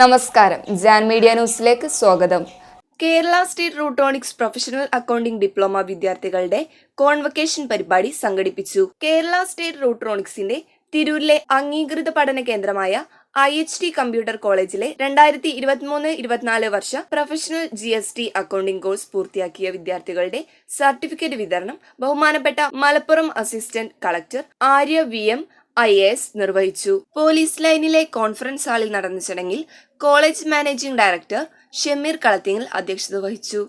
നമസ്കാരം. ജാൻ മീഡിയ ന്യൂസിലേക്ക് സ്വാഗതം. Kerala state Rutronix professional accounting diploma വിദ്യാർത്ഥികളുടെ കോൺവക്കേഷൻ പരിപാടി സംഘടിപ്പിച്ചു. കേരള സ്റ്റേറ്റ് റൂട്ടോണിക്സിന്റെ തിരൂരിലെ അംഗീകൃത പഠന കേന്ദ്രമായ ഐ എച്ച് ടി കമ്പ്യൂട്ടർ കോളേജിലെ രണ്ടായിരത്തി ഇരുപത്തിമൂന്ന് ഇരുപത്തിനാല് വർഷ professional G S T accounting course പൂർത്തിയാക്കിയ വിദ്യാർത്ഥികളുടെ സർട്ടിഫിക്കറ്റ് വിതരണം ബഹുമാനപ്പെട്ട Malappuram assistant collector Arya V M I S നിർവഹിച്ചു. പോലീസ് ലൈനിലെ കോൺഫറൻസ് ഹാളിൽ നടന്ന ചടങ്ങിൽ college managing director Shameer Kalathingal അധ്യക്ഷത വഹിച്ചു.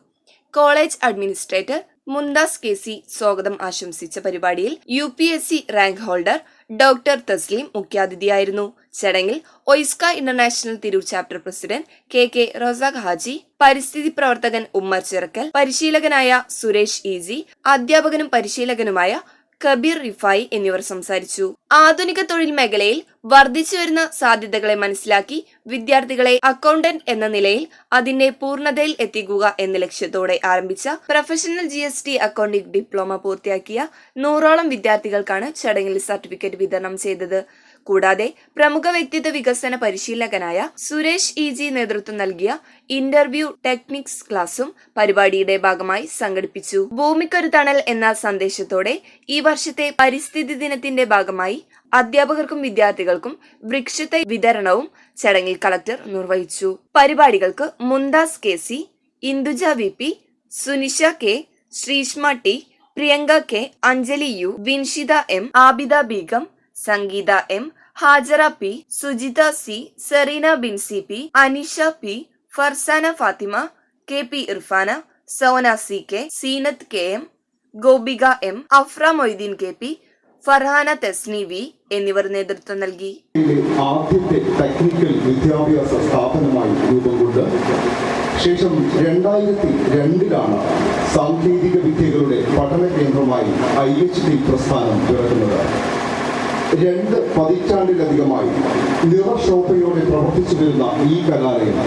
College administrator Mumtaz K C സ്വാഗതം ആശംസിച്ച പരിപാടിയിൽ U P S C rank holder doctor Thasleem മുഖ്യാതിഥിയായിരുന്നു. ചടങ്ങിൽ OISCA international Tirur chapter president K K Razak Haji പരിസ്ഥിതി പ്രവർത്തകൻ ഉമ്മർ ചിറക്കൽ പരിശീലകനായ സുരേഷ് ഈസി അധ്യാപകനും പരിശീലകനുമായ കബീർ റിഫായി എന്നിവർ സംസാരിച്ചു. ആധുനിക തൊഴിൽ മേഖലയിൽ വർദ്ധിച്ചു വരുന്ന സാധ്യതകളെ മനസ്സിലാക്കി വിദ്യാർത്ഥികളെ അക്കൗണ്ടന്റ് എന്ന നിലയിൽ അതിന്റെ പൂർണതയിൽ എത്തിക്കുക എന്ന ലക്ഷ്യത്തോടെ ആരംഭിച്ച professional G S T accounting diploma പൂർത്തിയാക്കിയ നൂറോളം വിദ്യാർത്ഥികൾക്കാണ് ചടങ്ങിൽ സർട്ടിഫിക്കറ്റ് വിതരണം ചെയ്തത്. കൂടാതെ പ്രമുഖ വ്യക്തിത്വ വികസന പരിശീലകനായ സുരേഷ് ഇ ജി നേതൃത്വം നൽകിയ ഇന്റർവ്യൂ ടെക്നിക്സ് ക്ലാസും പരിപാടിയുടെ ഭാഗമായി സംഘടിപ്പിച്ചു. ഭൂമിക്കൊരു തണൽ എന്ന സന്ദേശത്തോടെ ഈ വർഷത്തെ പരിസ്ഥിതി ദിനത്തിന്റെ ഭാഗമായി അധ്യാപകർക്കും വിദ്യാർത്ഥികൾക്കും വൃക്ഷത്തെ വിതരണവും ചടങ്ങിൽ കളക്ടർ നിർവഹിച്ചു. പരിപാടികൾക്ക് Mumtaz K C Induja V P Sunisha K Sreeshma T Priyanka K Anjali U Vinshitha M Abida Beegum Sangeetha M Hajara P Sujitha C Sereena Binsy P Anisha P Farsana Fathima K P Irfana Sona C K Seenath K M Gopika M Afra Moideen K P Farhana Thesni V എന്നിവർ നേതൃത്വം നൽകി. ആദ്യത്തെ technical വിദ്യാഭ്യാസ സ്ഥാപനമായി രൂപം കൊണ്ട് ശേഷം രണ്ടായിരത്തി രണ്ടിലാണ് സാങ്കേതിക വിദ്യകളുടെ പഠന കേന്ദ്രമായി ഐ എച്ച് ഡി പ്രസ്ഥാനം പിറക്കുന്നത് രണ്ട് പതിറ്റാണ്ടിലധികമായി നിറശോഭയോടെ പ്രവർത്തിച്ചു വരുന്ന ഈ കലാലയം.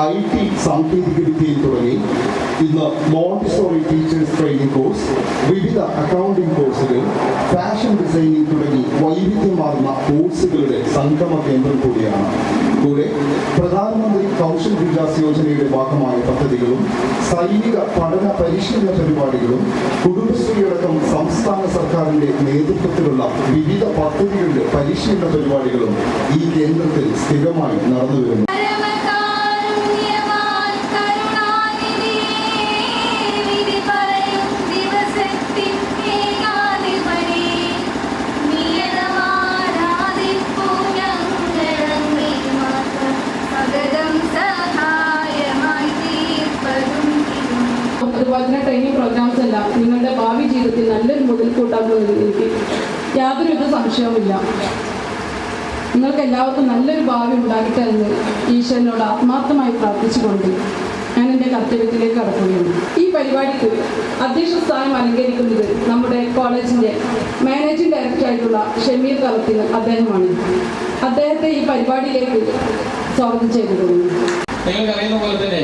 ഐ ടി സാങ്കേതിക വിദ്യയിൽ തുടങ്ങി. ഇന്ന് മോണ്ടിസോറി ടീച്ചേഴ്സ് ട്രെയിനിങ് കോഴ്സ് വിവിധ അക്കൗണ്ടിംഗ് കോഴ്സുകൾ ഫാഷൻ ഡിസൈനിങ് തുടങ്ങി വൈവിധ്യമാർന്ന കോഴ്സുകളുടെ സംഗമ കേന്ദ്രം കൂടിയാണ്. കൂടെ പ്രധാനമന്ത്രി കൗശൽ വികാസ് യോജനയുടെ ഭാഗമായ പദ്ധതികളും സൈനിക പഠന പരിശീലന പരിപാടികളും കുടുംബശ്രീയടക്കം സംസ്ഥാന സർക്കാരിന്റെ നേതൃത്വത്തിലുള്ള വിവിധ പദ്ധതികളുടെ പരിശീലന പരിപാടികളും ഈ കേന്ദ്രത്തിൽ സ്ഥിരമായി നടന്നു വരുന്നു പ്രോഗ്രാംസ് നിങ്ങളുടെ ഭാവി ജീവിതത്തിൽ നല്ലൊരു മുതൽക്കൂട്ടാകുമെന്ന് എനിക്ക് യാതൊരുവിധ സംശയവുമില്ല. നിങ്ങൾക്ക് എല്ലാവർക്കും നല്ലൊരു ഭാവി ഉണ്ടാകട്ടെ എന്ന് ഈശ്വരനോട് ആത്മാർത്ഥമായി പ്രാർത്ഥിച്ചുകൊണ്ട് ഞാൻ എന്റെ കർത്തവ്യത്തിലേക്ക് കടക്കുകയാണ്. ഈ പരിപാടിക്ക് അധ്യക്ഷ സ്ഥാനം അലങ്കരിക്കുന്നത് നമ്മുടെ കോളേജിന്റെ മാനേജിംഗ് ഡയറക്ടറായിട്ടുള്ള ഷമീർ കളത്തിന് അദ്ദേഹമാണ്. അദ്ദേഹത്തെ ഈ പരിപാടിയിലേക്ക് സ്വാഗതം ചെയ്തു നിങ്ങൾക്കറിയുന്ന പോലെ തന്നെ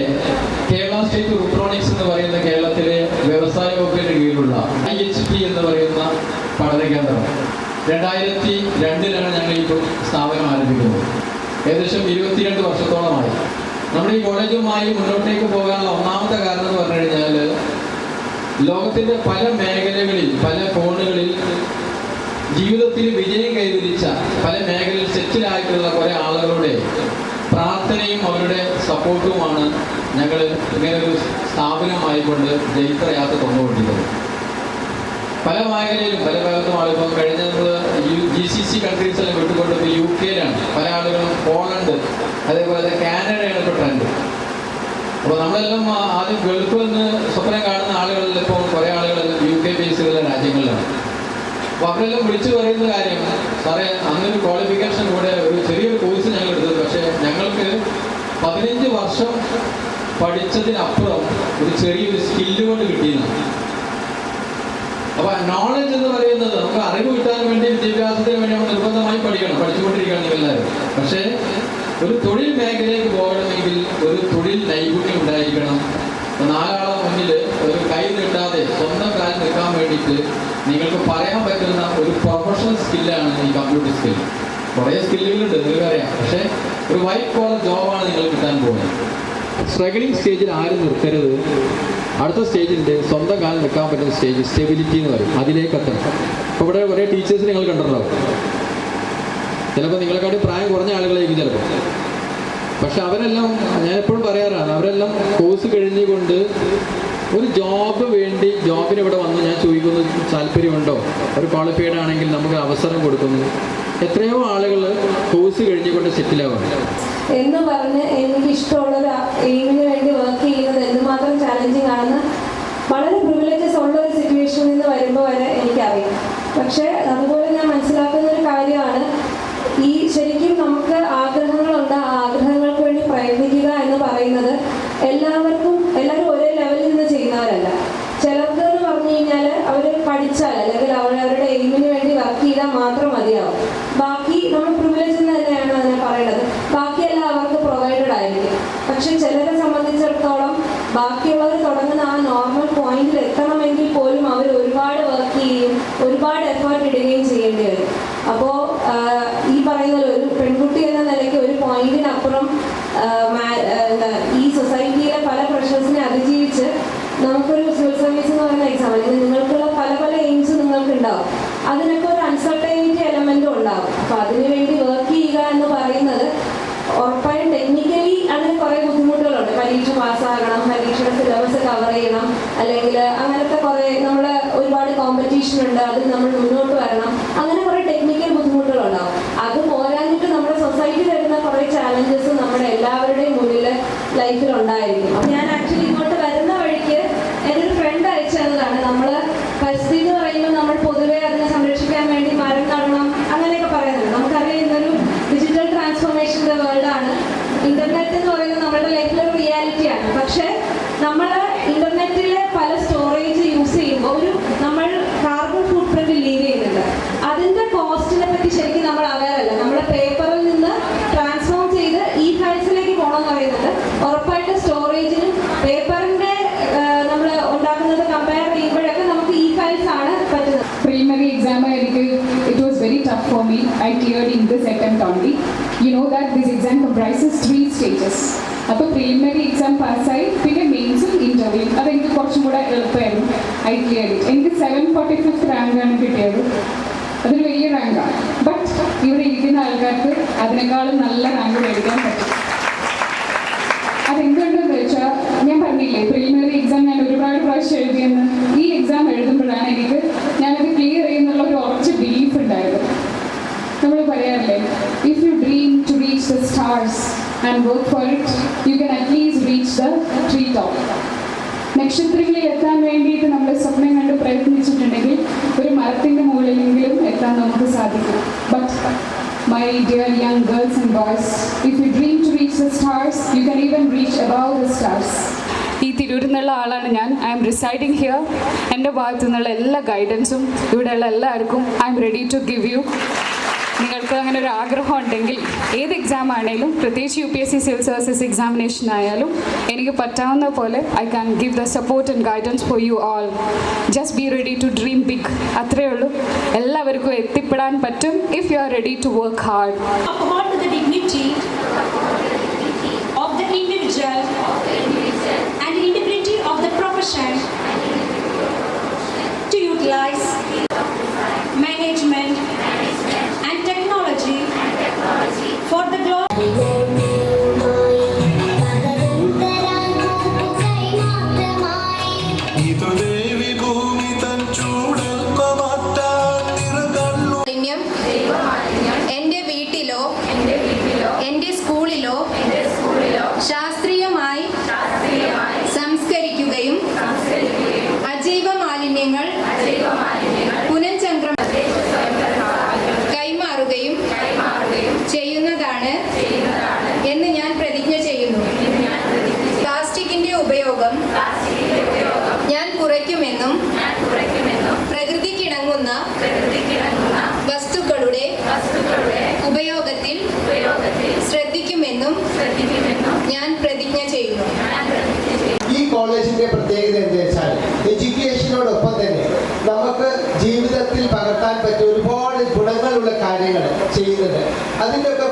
കേരള സ്റ്റേറ്റ് ഇലക്ട്രോണിക്സ് എന്ന് പറയുന്ന കേരളത്തിലെ വ്യവസായ വകുപ്പിന്റെ കീഴിലുള്ള ഐ എച്ച് ടി എന്ന് പറയുന്ന പഠന കേന്ദ്രം രണ്ടായിരത്തി രണ്ടിലാണ് ഞങ്ങൾ ഈ സ്ഥാപനം ആരംഭിക്കുന്നത്. ഏകദേശം ഇരുപത്തിരണ്ട് വർഷത്തോളമായി. നമ്മുടെ ഈ കോളേജുമായി മുന്നോട്ടേക്ക് പോകാനുള്ള ഒന്നാമത്തെ കാരണം എന്ന് പറഞ്ഞു കഴിഞ്ഞാൽ ലോകത്തിന്റെ പല മേഖലകളിൽ പല കോണുകളിൽ ജീവിതത്തിൽ വിജയം കൈവരിച്ച പല മേഖലയിൽ സെറ്റിലായിട്ടുള്ള കുറെ ആളുകളുടെ പ്രാർത്ഥനയും അവരുടെ സപ്പോർട്ടുമാണ് ഞങ്ങൾ ഇങ്ങനെ ഒരു സ്ഥാപനമായിക്കൊണ്ട് ജൈത്രയാത്ര കൊണ്ടുകൊണ്ടിരിക്കുന്നത് പല മേഖലയിലും പല ഭാഗത്തും ആളുകൾ കഴിഞ്ഞ ജി സി സി കൺട്രീസെല്ലാം വിട്ടുകൊണ്ട് ഇപ്പോൾ യു കെയിലാണ് പല ആളുകളും പോളണ്ട് അതേപോലെ കാനഡയാണ് ഇപ്പോൾ ട്രെൻഡ് അപ്പോൾ നമ്മളെല്ലാം ആദ്യം ഗൾഫിൽ നിന്ന് സ്വപ്നം കാണുന്ന ആളുകളിൽ ഇപ്പോൾ കുറേ ആളുകൾ യു കെ ബേസിലുള്ള രാജ്യങ്ങളിലാണ്. അപ്പോൾ അവരെല്ലാം വിളിച്ചു പറയുന്ന കാര്യം സാറേ അന്നൊരു ക്വാളിഫിക്കേഷൻ കൂടെ ഒരു ചെറിയൊരു കോഴ്സ് ഞങ്ങൾ എടുത്തത് പക്ഷേ ഞങ്ങൾക്ക് പതിനഞ്ച് വർഷം പഠിച്ചതിനപ്പുറം ഒരു ചെറിയൊരു സ്കില്ല് കൊണ്ട് കിട്ടിയെന്നാണ് നോളജ് എന്ന് പറയുന്നത് നമുക്ക് അറിവ് കിട്ടാൻ വേണ്ടി വിദ്യാഭ്യാസത്തിന് വേണ്ടി നമ്മൾ നിർബന്ധമായി പഠിക്കണം പഠിച്ചുകൊണ്ടിരിക്കുകയാണ് എല്ലാവരും പക്ഷേ ഒരു തൊഴിൽ മേഖലയിലേക്ക് പോകണമെങ്കിൽ ഒരു തൊഴിൽ നൈപുണ്യം ഉണ്ടായിരിക്കണം. നാലാളെ മുന്നിൽ ഒരു കൈ നീട്ടാതെ സ്വന്തം കാലിൽ നിൽക്കാൻ വേണ്ടിയിട്ട് നിങ്ങൾക്ക് പറയാൻ പറ്റുന്ന ഒരു പ്രൊഫഷണൽ സ്കില്ലാണ് ഈ കമ്പ്യൂട്ടർ സ്കിൽ കുറേ സ്കില്ലുകളുണ്ട് നിങ്ങൾക്കറിയാം. പക്ഷേ ഒരു വൈറ്റ് കോളർ ജോബാണ് നിങ്ങൾ കിട്ടാൻ പോകുന്നത്. സ്ട്രഗിളിംഗ് സ്റ്റേജിൽ ആരും നിർത്തരുത്. അടുത്ത സ്റ്റേജിന്റെ സ്വന്തം കാലിൽ നിൽക്കാൻ പറ്റുന്ന സ്റ്റേജ് സ്റ്റെബിലിറ്റി എന്ന് പറയും. അതിലേക്ക് എത്തണം. അപ്പോൾ ഇവിടെ കുറേ ടീച്ചേഴ്സ് നിങ്ങൾ കണ്ടിട്ടുണ്ടാവും. ചിലപ്പോൾ നിങ്ങളെക്കാട്ടി പ്രായം കുറഞ്ഞ ആളുകളായിരിക്കും ചിലപ്പോൾ പക്ഷെ അവരെല്ലാം ഞാൻ എപ്പോഴും പറയാറാണ് അവരെല്ലാം കോഴ്സ് കഴിഞ്ഞുകൊണ്ട് ഒരു ജോബ് വേണ്ടി ജോബിന് ഇവിടെ വന്ന് ഞാൻ ചോദിക്കുന്നു താല്പര്യമുണ്ടോ? ഒരു ക്വാളിഫൈഡ് ആണെങ്കിൽ നമുക്ക് അവസരം കൊടുക്കുന്നു. എത്രയോ ആളുകൾ കോഴ്സ് കഴിഞ്ഞുകൊണ്ട് സെറ്റിലാവാണ് എന്ന് പറഞ്ഞ് എനിക്ക് ഇഷ്ടമുള്ള ഒരു എയിമിന് വേണ്ടി വർക്ക് ചെയ്യുന്നത് എന്തുമാത്രം ചാലഞ്ചിങ് ആണെന്ന് വളരെ പ്രിവിലേജസ് ഉള്ള ഒരു സിറ്റുവേഷനിൽ നിന്ന് വരുമ്പോൾ വരെ എനിക്കറിയാം. പക്ഷേ അതുപോലെ ഞാൻ മനസ്സിലാക്കുന്ന ഒരു കാര്യമാണ് ഈ ശരിക്കും നമുക്ക് ആഗ്രഹങ്ങളുണ്ട് ആ ആഗ്രഹങ്ങൾക്ക് വേണ്ടി പ്രയത്നിക്കുക എന്ന് പറയുന്നത് എല്ലാവർക്കും എല്ലാവരും ഒരേ ലെവലിൽ നിന്ന് ചെയ്യുന്നവരല്ല. ചിലർക്ക് എന്ന് പറഞ്ഞു കഴിഞ്ഞാൽ അവർ പഠിച്ചാൽ അല്ലെങ്കിൽ അവരവരുടെ എയിമിന് വേണ്ടി വർക്ക് ചെയ്താൽ മാത്രം മതിയാവും ബാക്കി നമ്മൾ പ്രിവിലേജ് എന്ന് തന്നെയാണ് അതിനെ പറയുന്നത് ബാക്കിയെല്ലാം അവർക്ക് പ്രൊവൈഡഡ് ആയിരിക്കും പക്ഷെ ചിലരെ സംബന്ധിച്ചിടത്തോളം ബാക്കിയുള്ളവർ തുടങ്ങുന്ന ആ നോർമൽ പോയിന്റിൽ എത്തണമെങ്കിൽ പോലും അവർ ഒരുപാട് വർക്ക് ചെയ്യും ഒരുപാട് എഫേർട്ട് ഇടുകയും ചെയ്യേണ്ടി വരും. അപ്പോൾ ഈ പറയുന്ന ഒരു പെൺകുട്ടി എന്ന നിലയ്ക്ക് ഒരു പോയിന്റിനപ്പുറം ഈ സൊസൈറ്റിയിലെ പല പ്രഷേഴ്സിനെ അതിജീവിച്ച് നമുക്കൊരു സിവിൽ സർവീസ് എന്ന് പറയുന്ന എക്സാം അല്ലെങ്കിൽ നിങ്ങൾക്കുള്ള പല പല എയിംസ് നിങ്ങൾക്ക് ഉണ്ടാവും അതിനൊക്കെ ഒരു അൺസർട്ടനിറ്റി എലമെന്റും ഉണ്ടാവും അപ്പൊ അതിനു വേണ്ടി വർക്ക് ചെയ്യുക എന്ന് പറയുന്നത് ഉറപ്പായും ടെക്നിക്കലി അതിന് കുറേ ബുദ്ധിമുട്ടുകളുണ്ട് പാസ്സാകണം പരീക്ഷയുടെ സിലബസ് കവർ ചെയ്യണം അല്ലെങ്കിൽ അങ്ങനത്തെ കുറേ നമ്മൾ ഒരുപാട് കോമ്പറ്റീഷൻ ഉണ്ട് അതിൽ നമ്മൾ മുന്നോട്ട് വരണം. അങ്ങനെ കുറേ ടെക്നിക്കൽ ബുദ്ധിമുട്ടുകളുണ്ടാവും. അത് പോരാഞ്ഞിട്ട് നമ്മുടെ സൊസൈറ്റി തരുന്ന കുറേ ചാലഞ്ചസ് നമ്മുടെ എല്ലാവരുടെയും മുന്നിൽ ലൈഫിൽ ഉണ്ടായിരിക്കും ഞാൻ ആക്ച്വലി ഇങ്ങോട്ട് വരുന്ന വഴിക്ക് എന്റെ ഒരു ഫ്രണ്ട് അയച്ചു തന്നതാണ്. നമ്മൾ പരിസ്ഥിതി എന്ന് പറയുമ്പോൾ നമ്മൾ പൊതുവെ അതിനെ സംരക്ഷിക്കാൻ വേണ്ടി മരം നടണം അങ്ങനെയൊക്കെ പറയുന്നത് നമുക്കറിയാം ഇന്നൊരു ഡിജിറ്റൽ ട്രാൻസ്ഫോർമേഷന്റെ വേൾഡാണ് ഇന്റർനെറ്റ് എന്ന് പറയുന്നത് നമ്മുടെ ലൈഫിലെ റിയാലിറ്റിയാണ് പക്ഷെ നമ്മൾ ഇന്റർനെറ്റിലെ പല സ്റ്റോറേജ് യൂസ് ചെയ്യുമ്പോൾ ഒരു നമ്മൾ കാർബൺ ഫുട് പ്രിന്റ് ലീവ് ചെയ്യുന്നുണ്ട്. അതിന്റെ കോസ്റ്റിനെ പറ്റി ശരിക്കും നമ്മൾ അവയർ അല്ല. നമ്മുടെ പേപ്പറിൽ നിന്ന് ട്രാൻസ്ഫോം ചെയ്ത് ഈ ഫയൽസിലേക്ക് പോകണമെന്ന് പറയുന്നത് ഉറപ്പായിട്ട് സ്റ്റോറേജിനും പേപ്പറിന്റെ നമ്മൾ ഉണ്ടാക്കുന്നത് കമ്പയർ ചെയ്യുമ്പോഴൊക്കെ നമുക്ക് ഈ ഫയൽസ് ആണ് പറ്റുന്നത്. പ്രീമറി എക്സാം എനിക്ക് it was very tough for me I cleared in this attempt only. You know that this exam comprises three stages. അപ്പോൾ പ്രിലിമിനറി എക്സാം പാസ്സായി പിന്നെ മെയിൻസും ഇന്റർവ്യൂ അതെനിക്ക് കുറച്ചും കൂടെ എളുപ്പമായിരുന്നു. ഐ ടി ഐ എനിക്ക് സെവൻ ഫോർട്ടി ഫിഫ്ത്ത് റാങ്കാണ് കിട്ടിയത്. അതൊരു വലിയ റാങ്കാണ് ബട്ട് ഇവിടെ ഇരിക്കുന്ന ആൾക്കാർക്ക് അതിനേക്കാളും നല്ല റാങ്ക് മേടിക്കാൻ പറ്റും. അതെന്തുകൊണ്ടെന്ന് വെച്ചാൽ ഞാൻ പറഞ്ഞില്ലേ പ്രിലിമിനറി എക്സാം ഞാൻ ഒരുപാട് പ്രാവശ്യം എഴുതിയെന്ന്. ഈ എക്സാം എഴുതുമ്പോഴാണ് എനിക്ക് ഞാനത് ക്ലിയർ ചെയ്യുന്നുള്ള ഒരു ഉറച്ച ബിലീഫ് ഉണ്ടായത്. നമ്മൾ പറയാറില്ലേ if you dream to reach the stars and work for it, you can at least reach the treetop. നക്ഷത്രങ്ങളിൽ എത്താൻ വേണ്ടിയിട്ട് നമ്മൾ സ്വപ്നം കണ്ട് പ്രയത്നിച്ചിട്ടുണ്ടെങ്കിൽ ഒരു മരത്തിന്റെ മുകളിലെങ്കിലും എത്താൻ നമുക്ക് സാധിക്കും. But my dear young girls and boys if you dream to reach the stars you can even reach above the stars ഈ തിരൂരിൽ നിന്നുള്ള ആളാണ് ഞാൻ. ഐ എം റിസൈഡിങ് ഹിയർ എന്റെ ഭാഗത്തു നിന്നുള്ള എല്ലാ ഗൈഡൻസും ഇവിടെയുള്ള എല്ലാവർക്കും I'm ready to give you നിങ്ങൾക്ക് അങ്ങനെ ഒരു ആഗ്രഹം ഉണ്ടെങ്കിൽ ഏത് എക്സാം ആണെങ്കിലും പ്രത്യേകിച്ച് U P S C civil services examination ആയാലും എനിക്ക് പറ്റാവുന്ന പോലെ I can give the support and guidance for you all just be ready to dream big അത്രയേ ഉള്ളൂ എല്ലാവർക്കും എത്തിപ്പെടാൻ പറ്റും if you are ready to work hard and integrity of the profession to utilize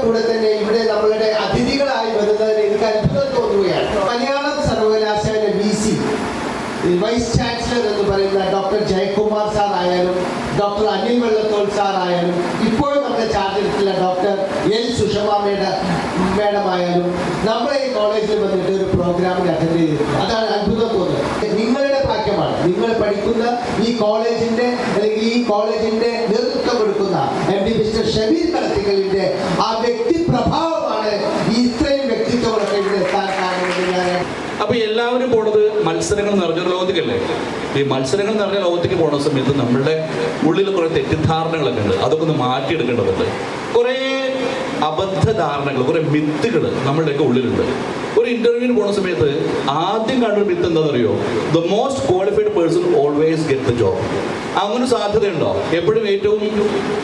കൂടെ തന്നെ ഇവിടെ നമ്മളുടെ അതിഥികളായി വരുന്നതിന് എനിക്ക് അത്ഭുതം തോന്നുകയാണ്. മലയാളം സർവകലാശാല വി സി വൈസ് ചാൻസലർ എന്ന് പറയുന്ന ഡോക്ടർ ജയകുമാർ സാർ ആയാലും ഡോക്ടർ അനിൽ വെള്ളത്തോൾ സാർ ആയാലും ഇപ്പോഴും നമ്മുടെ ചാർജിലുള്ള doctor L Sushama madam madam ആയാലും നമ്മുടെ ഈ കോളേജിൽ വന്നിട്ട് ഒരു പ്രോഗ്രാമിൽ അറ്റൻഡ് ചെയ്തിരുന്നു അതാണ് അത്ഭുതം തോന്നുന്നത് നിങ്ങളുടെ ഭാഗ്യമാണ് നിങ്ങൾ പഠിക്കുന്ന ഈ കോളേജിന്റെ അല്ലെങ്കിൽ ഈ കോളേജിന്റെ നേതൃത്വം കൊടുക്കുന്ന എം ഡി മിസ്റ്റർ ഷബീർ കളത്തിക്കലിന്റെ ആ വ്യക്തി പ്രഭാവമാണ്. ഇത്രയും വ്യക്തിത്വങ്ങളൊക്കെ ഇവിടെ എത്താൻ കാരണം അപ്പൊ എല്ലാവരും പോണത് മത്സരങ്ങൾ നിറഞ്ഞ ലോകത്തേക്കല്ലേ? ഈ മത്സരങ്ങൾ നിറഞ്ഞ ലോകത്തേക്ക് പോണ സമയത്ത് നമ്മളുടെ ഉള്ളിൽ കുറെ തെറ്റിദ്ധാരണകളൊക്കെ ഉണ്ട്. അതൊക്കെ ഒന്ന് മാറ്റിയെടുക്കേണ്ടതുണ്ട്. കുറെ അബദ്ധ ധാരണകൾ കുറെ മിത്തുകൾ നമ്മളുടെയൊക്കെ ഉള്ളിലുണ്ട്. ഇന്റർവ്യൂവിന് പോണ സമയത്ത് ആദ്യം കണ്ടൊരു മിത്ത് എന്താണെന്നറിയോ? The most qualified person always get the job അങ്ങനെ സാധ്യതയുണ്ടോ? എപ്പോഴും ഏറ്റവും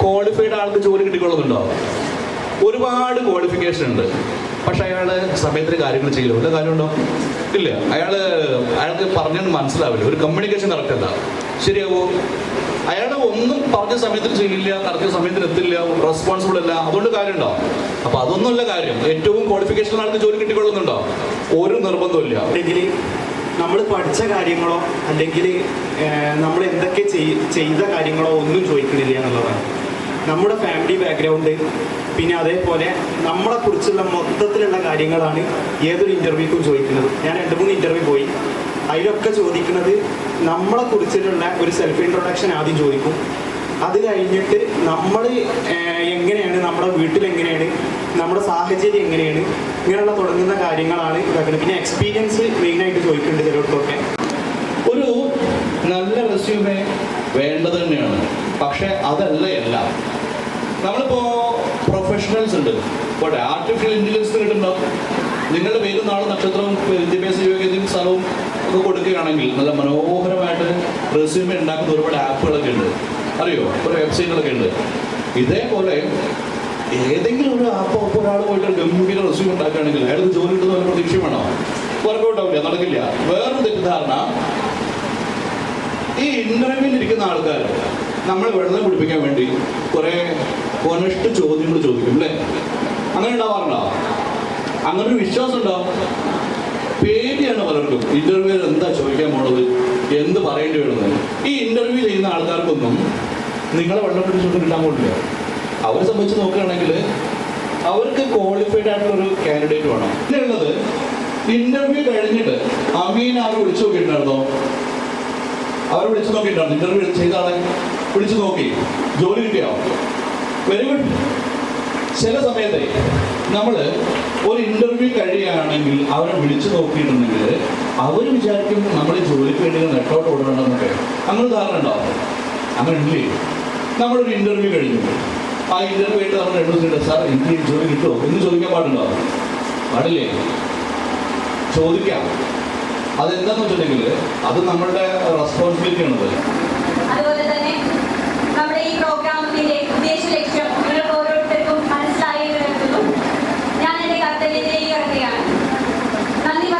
ക്വാളിഫൈഡ് ആൾക്ക് ജോലി കിട്ടിക്കൊള്ളുന്നുണ്ടോ? ഒരുപാട് ക്വാളിഫിക്കേഷൻ ഉണ്ട്. പക്ഷെ അയാൾ സമയത്തിന് കാര്യങ്ങൾ ചെയ്യില്ല. വല്ല കാര്യമുണ്ടോ? ഇല്ല. അയാൾ അയാൾക്ക് പറഞ്ഞു മനസ്സിലാവില്ല. ഒരു കമ്മ്യൂണിക്കേഷൻ കറക്റ്റ് അല്ല. ശരിയാവോ? അയാൾ ഒന്നും പറഞ്ഞ സമയത്തിൽ ചെയ്യില്ല കറക്റ്റ് സമയത്തിൽ എത്തില്ല റെസ്പോൺസിബിൾ അല്ല. അതുകൊണ്ട് കാര്യമുണ്ടോ? അപ്പൊ അതൊന്നുമല്ല കാര്യം. ഏറ്റവും ക്വാളിഫിക്കേഷൻ ആൾക്ക് ജോലി കിട്ടിക്കൊള്ളുന്നുണ്ടോ? ഒരു നിർബന്ധമില്ല നമ്മൾ പഠിച്ച കാര്യങ്ങളോ അല്ലെങ്കിൽ നമ്മൾ എന്തൊക്കെ ചെയ്ത കാര്യങ്ങളോ ഒന്നും ചോദിക്കണില്ല എന്നുള്ളതാണ്. നമ്മുടെ ഫാമിലി ബാക്ക്ഗ്രൗണ്ട് പിന്നെ അതേപോലെ നമ്മളെ കുറിച്ചുള്ള മൊത്തത്തിലുള്ള കാര്യങ്ങളാണ് ഏതൊരു ഇന്റർവ്യൂക്കും ചോദിക്കുന്നത്. ഞാൻ രണ്ട് മൂന്ന് ഇന്റർവ്യൂ പോയി. അതിലൊക്കെ ചോദിക്കുന്നത് നമ്മളെ കുറിച്ചിട്ടുള്ള ഒരു സെൽഫ് ഇൻട്രൊഡക്ഷൻ ആദ്യം ചോദിക്കും. അത് കഴിഞ്ഞിട്ട് നമ്മൾ എങ്ങനെയാണ് നമ്മുടെ വീട്ടിൽ എങ്ങനെയാണ് നമ്മുടെ സാഹചര്യം എങ്ങനെയാണ് ഇങ്ങനെയുള്ള തുടങ്ങുന്ന കാര്യങ്ങളാണ് ഇതാക്കുന്നത്. പിന്നെ എക്സ്പീരിയൻസ് മെയിനായിട്ട് ചോദിക്കുന്നുണ്ട് ചിലടത്തൊക്കെ ഒരു നല്ല റെസ്യൂമേ വേണ്ടത് തന്നെയാണ്. പക്ഷെ അതല്ല എല്ലാം. നമ്മളിപ്പോ പ്രൊഫഷണൽസ് ഉണ്ട്. പോട്ടെ ആർട്ടിഫിഷ്യൽ ഇന്റലിജൻസ് കിട്ടുന്നുണ്ടാവും നിങ്ങളുടെ പേരും നാളെ നക്ഷത്രവും വിദ്യാഭ്യാസ യോഗ്യതയും സ്ഥലവും ഒക്കെ കൊടുക്കുകയാണെങ്കിൽ നല്ല മനോഹരമായിട്ട് റെസ്യൂമെ ഉണ്ടാക്കുന്ന ഒരുപാട് ആപ്പുകളൊക്കെ ഉണ്ട്. അറിയോ? ഒരു വെബ്സൈറ്റുകളൊക്കെ ഉണ്ട്. ഇതേപോലെ ഏതെങ്കിലും ഒരു ആപ്പ് ഒപ്പം ഒരാൾ പോയിട്ട് ഗംഭീര റെസ്യൂം ഉണ്ടാക്കുകയാണെങ്കിൽ അയാൾക്ക് ജോലി കിട്ടുന്ന ഒരു പ്രതീക്ഷ വേണോ വർക്കൗട്ട് നടക്കില്ല. വേറൊരു തെറ്റിദ്ധാരണ ഈ ഇന്റർവ്യൂവിൽ ഇരിക്കുന്ന ആൾക്കാർ നമ്മളെ വെള്ളം കുടിപ്പിക്കാൻ വേണ്ടി കുറെ കൊനഷ്ട ചോദ്യങ്ങൾ ചോദിക്കും അല്ലേ? അങ്ങനെ ഉണ്ടാവാറുണ്ടോ? അങ്ങനെ ഒരു വിശ്വാസം ഉണ്ടാവും പേടിയാണ് പലർക്കും. ഇന്റർവ്യൂവിൽ എന്താ ചോദിക്കാൻ പോണത്? എന്ത് പറയേണ്ടി വരുന്നത്? ഈ ഇന്റർവ്യൂ ചെയ്യുന്ന ആൾക്കാർക്കൊന്നും നിങ്ങളെ വെള്ളം പിടിച്ചുകൊണ്ട് കിട്ടാൻ പോകില്ല അവരെ സംബന്ധിച്ച് നോക്കുകയാണെങ്കിൽ അവർക്ക് ക്വാളിഫൈഡ് ആയിട്ടുള്ള ഒരു കാൻഡിഡേറ്റ് വേണം. പിന്നെ ഉള്ളത് ഇന്റർവ്യൂ കഴിഞ്ഞിട്ട് അമീൻ അവർ വിളിച്ചു നോക്കിയിട്ടുണ്ടായിരുന്നോ? അവർ വിളിച്ചു നോക്കിയിട്ടുണ്ടായിരുന്നു? ഇന്റർവ്യൂ ചെയ്ത ആളെ വിളിച്ചു നോക്കി. ജോലി കിട്ടിയോ? വെരി ഗുഡ് ചില സമയത്ത് നമ്മൾ ഒരു ഇന്റർവ്യൂ കഴിയുകയാണെങ്കിൽ അവരെ വിളിച്ചു നോക്കിയിട്ടുണ്ടെങ്കിൽ അവർ വിചാരിക്കും നമ്മൾ ജോലിക്ക് വേണ്ടി നെട്ടോട്ട് ഓടണമെന്നൊക്കെ അങ്ങനെ ധാരണ ഉണ്ടാവും. അങ്ങനെ ഇല്ലേ? നമ്മളൊരു ഇന്റർവ്യൂ കഴിഞ്ഞു. ആ ഇന്റർവ്യൂ ആയിട്ട് നമ്മൾ രണ്ടു ദിവസം സാർ എനിക്ക് ജോലി കിട്ടുമോ എന്ന് ചോദിക്കാൻ പാടുണ്ടോ? പാടില്ലേ? ചോദിക്കാം. അതെന്താന്ന് വെച്ചിട്ടുണ്ടെങ്കിൽ അത് നമ്മളുടെ റെസ്പോൺസിബിലിറ്റി ആണ് അതുപോലെ തന്നെ നമ്മുടെ ഈ പ്രോഗ്രാമിന്റെ ഉദ്ദേശ